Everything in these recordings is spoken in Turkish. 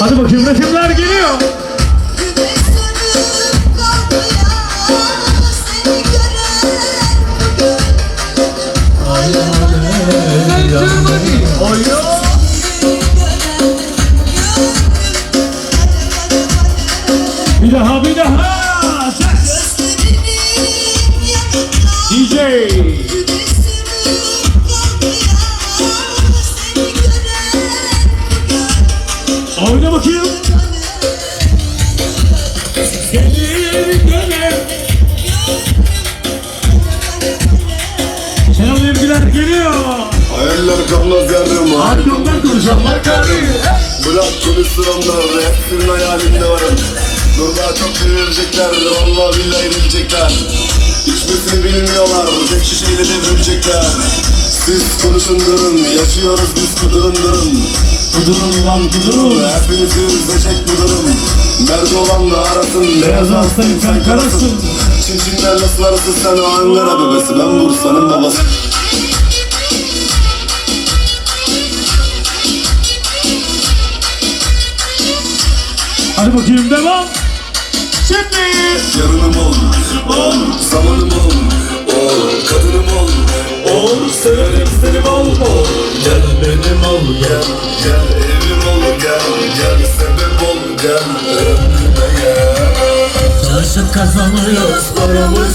Hadi bakayım resimler geliyor. Bir daha bir daha. DJ. Oyna bakayım. Gelir. Selam geliyor. Hayaller kalmaz yarım Arkamdan konuşanlar karıyor. Bırak konuşsun onlar Hepsinin hayalinde varım Dur daha çok verecekler Valla billahi bilecekler Hiçbirisini bilmiyorlar Tek şişeyle devrilecekler Siz konuşun durun Yaşıyoruz biz kudurun durun Kudurun. Lan kudurun Hepinizi üzecek bu durum. Nerede olan da arasın Beyaz aslanım sen karasın. Çin çinler nasıl arasın sen o Ankara bebesi. Ben Bursa'nın babası. Hadi bakayım devam. Şimdi. Yarınım ol, ol, gel, evim ol, gel, gel sebep ol, gel gel. Çalışıp kazanıyoruz paramızı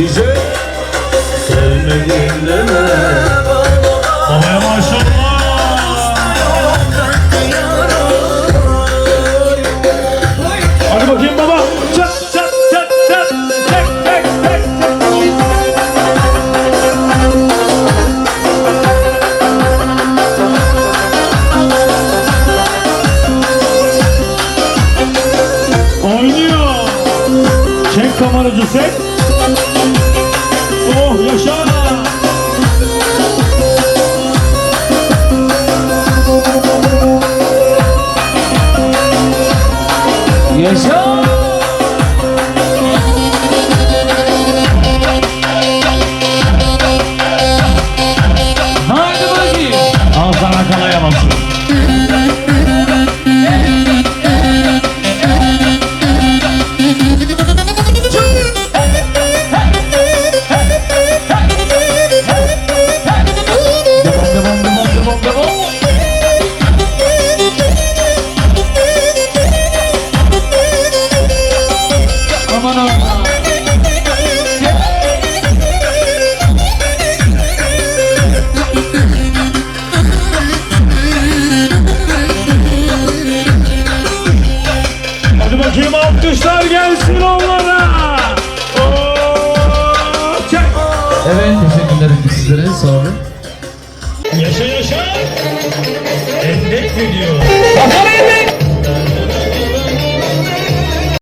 DJ. Sevmediğim deme. Babaya maşallah. Hadi bakayım baba. Çat çat çat çat. Tek tek tek. Oynuyor. Çek kameracı çek. Oh yaşa. Aman aman. Hadi bakayım alkışlar gelsin onlara. Çek. Evet teşekkür ederim sizlere sağ olun. Yaşa yaşa. Endek video.